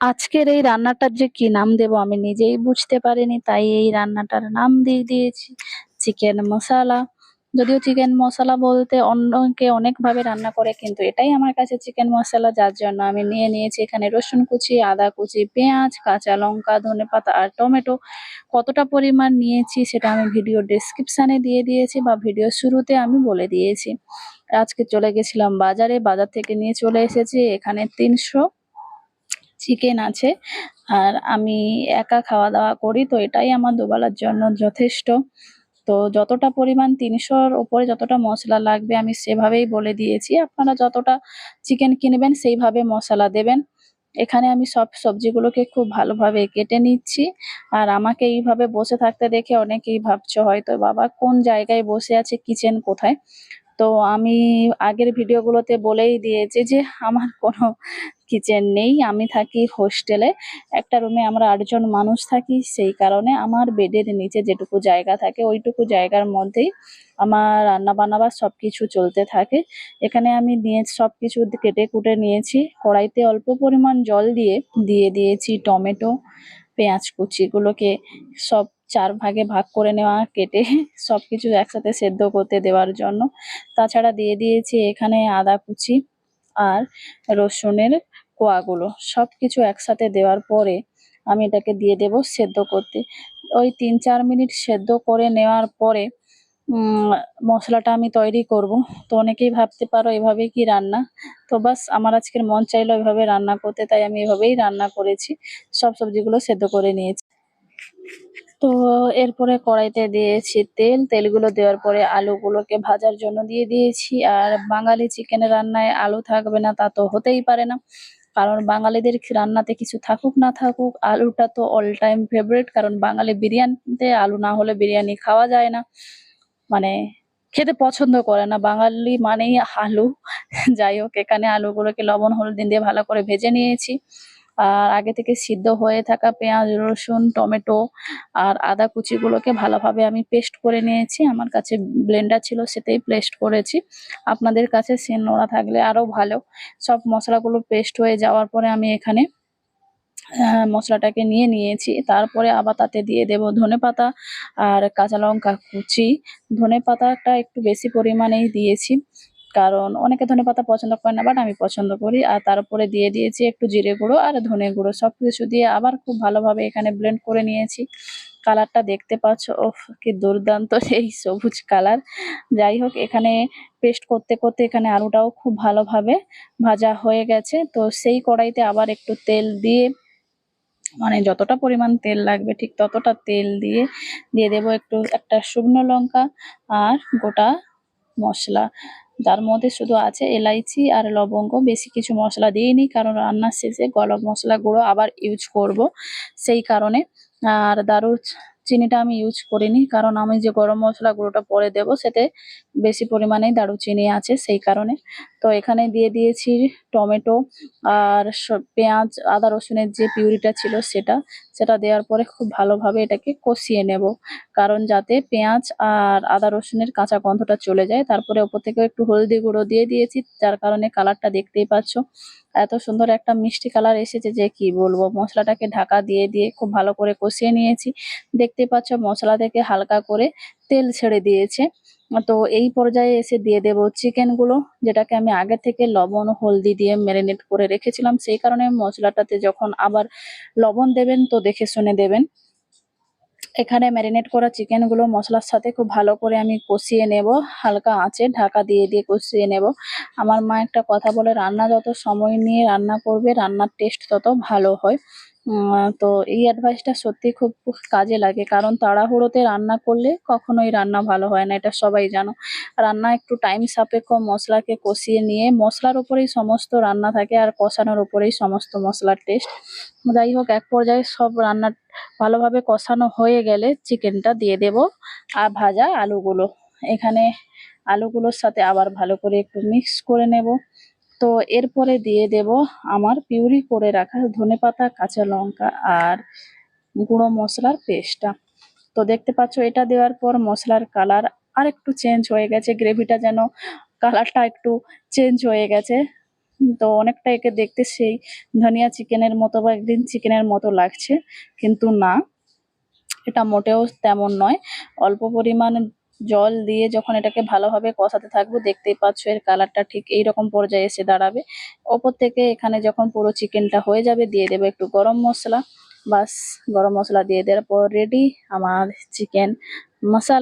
আজকের এই রান্নাটার যে কি নাম দেব আমি নিজেই বুঝতে পারিনি, তাই এই রান্নাটার নাম দিয়ে দিয়েছি, চিকেন মশলা। যদিও চিকেন মশলা বলতে অন্যকে অনেকভাবে রান্না করে, কিন্তু এটাই আমার কাছে চিকেন মশলা, যার জন্য আমি নিয়ে নিয়েছি এখানে রসুন কুচি, আদা কুচি, পেঁয়াজ, কাঁচা লঙ্কা ধনেপাতা আর টমেটো। কতটা পরিমাণ নিয়েছি সেটা আমি ভিডিও ডেসক্রিপশানে দিয়ে দিয়েছি বা ভিডিও শুরুতে আমি বলে দিয়েছি। আজকে চলে গেছিলাম বাজারে, বাজার থেকে নিয়ে চলে এসেছি, এখানে তিনশো চিকেন আছে। আর আমি একা খাওয়া দাওয়া করি, তো এটাই আমার দুবেলার জন্য যথেষ্ট। তো যতটা পরিমাণ তিনশোর ওপরে যতটা মশলা লাগবে, আমি সেভাবেই বলে দিয়েছি। আপনারা যতটা চিকেন কিনবেন, সেইভাবে মশলা দেবেন। এখানে আমি সব সবজিগুলোকে খুব ভালোভাবে কেটে নিচ্ছি। আর আমাকে এইভাবে বসে থাকতে দেখে অনেকেই ভাবছ হয়তো, বাবা, কোন জায়গায় বসে আছে কিচেন কোথায়? তো আমি আগের ভিডিওগুলোতে বলেই দিয়েছি যে আমার কোনো কিচেন নেই, আমি থাকি হোস্টেলে। একটা রুমে আমরা আটজন মানুষ থাকি, সেই কারণে আমার বেডের নিচে যেটুকু জায়গা থাকে ওইটুকু জায়গার মধ্যেই আমার রান্না বান্না বা সব কিছু চলতে থাকে। এখানে আমি নিয়ে সব কিছু কেটে কুটে নিয়েছি, কড়াইতে অল্প পরিমাণ জল দিয়ে দিয়ে দিয়েছি টমেটো, পেঁয়াজ কুচিগুলোকে সব চার ভাগে ভাগ করে নেওয়া, কেটে সব কিছু একসাথে সেদ্ধ করতে দেওয়ার জন্য। তাছাড়া দিয়ে দিয়েছি এখানে আদা কুচি আর রসুনের কোয়াগুলো। সব কিছু একসাথে দেওয়ার পরে আমি এটাকে দিয়ে দেব সেদ্ধ করতে। ওই তিন চার মিনিট সেদ্ধ করে নেওয়ার পরে মশলাটা আমি তৈরি করব। তো অনেকেই ভাবতে পারো এভাবেই কি রান্না? তো বাস, আমার আজকের মন চাইলো এভাবে রান্না করতে, তাই আমি এভাবেই রান্না করেছি। সব সবজিগুলো সেদ্ধ করে নিয়েছি। তো এরপরে কড়াইতে দিয়েছি তেল। তেলগুলো দেওয়ার পরে আলুগুলোকে ভাজার জন্য দিয়ে দিয়েছি। আর বাঙালি চিকেন রান্নায় আলু থাকবে না, তা তো হতেই পারে না। কারণ বাঙালিদের রান্নাতে কিছু থাকুক না থাকুক, আলুটা তো অল টাইম ফেভারিট কারণ বাঙালি বিরিয়ানিতে আলু না হলে বিরিয়ানি খাওয়া যায় না। মানে খেতে পছন্দ করে না। বাঙালি মানেই আলু। যাই হোক, এখানে আলুগুলোকে লবণ, হলুদ, দিয়ে ভালো করে ভেজে নিয়েছি। আর আগে থেকে সিদ্ধ হয়ে থাকা পেঁয়াজ, রসুন, টমেটো আর আদা কুচিগুলোকে ভালোভাবে আমি পেস্ট করে নিয়েছি। আমার কাছে ব্লেন্ডার ছিল, সেটাই পেস্ট করেছি। আপনাদের কাছে সেন নোড়া থাকলে আরও ভালো। সব মশলাগুলো পেস্ট হয়ে যাওয়ার পরে আমি এখানে মশলাটাকে নিয়ে নিয়েছি। তারপরে আবার তাতে দিয়ে দেব ধনেপাতা আর কাঁচা লঙ্কা কুচি। ধনেপাতাটা একটু বেশি পরিমাণেই দিয়েছি। কারণ অনেকে ধনেপাতা পছন্দ করে না বাট আমি পছন্দ করি। আর তারপরে দিয়ে দিয়েছি একটু জিরে গুঁড়ো আর ধনে গুঁড়ো। সব কিছু দিয়ে আবার খুব ভালোভাবে এখানে ব্লেন্ড করে নিয়েছি। কালারটা দেখতে পাচ্ছ ওফ কি দুর্দান্ত এই সবুজ কালার যাই হোক, এখানে পেস্ট করতে করতে এখানে আলুটাও খুব ভালোভাবে ভাজা হয়ে গেছে। তো সেই কড়াইতে আবার একটু তেল দিয়ে মানে যতটা পরিমাণ তেল লাগবে, ঠিক ততটা তেল দিয়ে দিয়ে দেবো একটু একটা শুকনো লঙ্কা আর গোটা মশলা। যার মধ্যে শুধু আছে এলাইচি আর লবঙ্গ, বেশি কিছু মশলা দিইনি কারণ রান্নার শেষে গরম মশলা গুঁড়ো আবার ইউজ করব সেই কারণে। আর দারু চিনিটা আমি ইউজ করিনি, কারণ আমি যে গরম মশলা গুঁড়োটা পরে দেব সেতে বেশি পরিমাণেই দারুচিনি আছে সেই কারণে। তো এখানে দিয়ে দিয়েছি টমেটো আর পেঁয়াজ, আদা রসুনের যে পিউরিটা ছিল সেটা। সেটা দেওয়ার পরে খুব ভালোভাবে এটাকে কষিয়ে নেব, কারণ যাতে পেঁয়াজ আর আদা রসুনের কাঁচা গন্ধটা চলে যায়। তারপরে ওপর থেকে একটু হলদি গুঁড়ো দিয়ে দিয়েছি, যার কারণে কালারটা দেখতেই পাচ্ছ। এত সুন্দর একটা মিষ্টি কালার এসেছে যে কি বলব? মশলাটাকে ঢাকা দিয়ে দিয়ে খুব ভালো করে কষিয়ে নিয়েছি। দেখতে পাচ্ছ মশলা থেকে হালকা করে তেল ছেড়ে দিয়েছে। তো এই পর্যায়ে এসে দিয়ে দেব চিকেনগুলো যেটাকে আমি আগে থেকে লবণ, হলদি দিয়ে ম্যারিনেট করে রেখেছিলাম। সেই কারণে মশলাটাতে যখন আবার লবণ দেবেন, তো দেখে শুনে দেবেন। এখানে ম্যারিনেট করা চিকেনগুলো মশলার সাথে খুব ভালো করে আমি কষিয়ে নেব। হালকা আঁচে ঢাকা দিয়ে দিয়ে কষিয়ে নেব। আমার মা একটা কথা বলে, রান্না যত সময় নিয়ে রান্না করবে, রান্নার টেস্ট তত ভালো হয়। তো এই অ্যাডভাইসটা সত্যি খুব কাজে লাগে। কারণ তাড়াহুড়োতে রান্না করলে কখনোই রান্না ভালো হয় না, এটা সবাই জানো। রান্না একটু টাইম সাপেক্ষ মশলাকে কষিয়ে নিয়ে মশলার উপরেই সমস্ত রান্না থাকে আর কষানোর উপরেই সমস্ত মশলার টেস্ট যাই হোক, এক পর্যায়ে সব রান্না ভালোভাবে কষানো হয়ে গেলে চিকেনটা দিয়ে দেব আর ভাজা আলুগুলো। এখানে আলুগুলোর সাথে আবার ভালো করে একটু মিক্স করে নেব। তো এরপরে দিয়ে দেব আমার পিউরি করে রাখা ধনেপাতা, কাঁচা লঙ্কা আর গুঁড়ো মশলার পেস্টটা। তো দেখতে পাচ্ছ, এটা দেওয়ার পর মশলার কালার আর একটু চেঞ্জ হয়ে গেছে। গ্রেভিটা যেন কালারটা একটু চেঞ্জ হয়ে গেছে। তো অনেকটা একে দেখতে সেই ধনিয়া চিকেনের মতো বা গ্রিন চিকেনের মতো লাগছে, কিন্তু না, এটা মোটেও তেমন নয়। অল্প পরিমাণে জল দিয়ে যখন এটাকে ভালোভাবে কষাতে থাকব, দেখতেই পাচ্ছ এর কালারটা ঠিক এইরকম পর্যায়ে এসে দাঁড়াবে। ওপর থেকে এখানে যখন পুরো চিকেনটা হয়ে যাবে, দিয়ে দেবো একটু গরম মশলা। বাস, গরম মশলা দিয়ে দেওয়ার পর রেডি আমার চিকেন মশলা।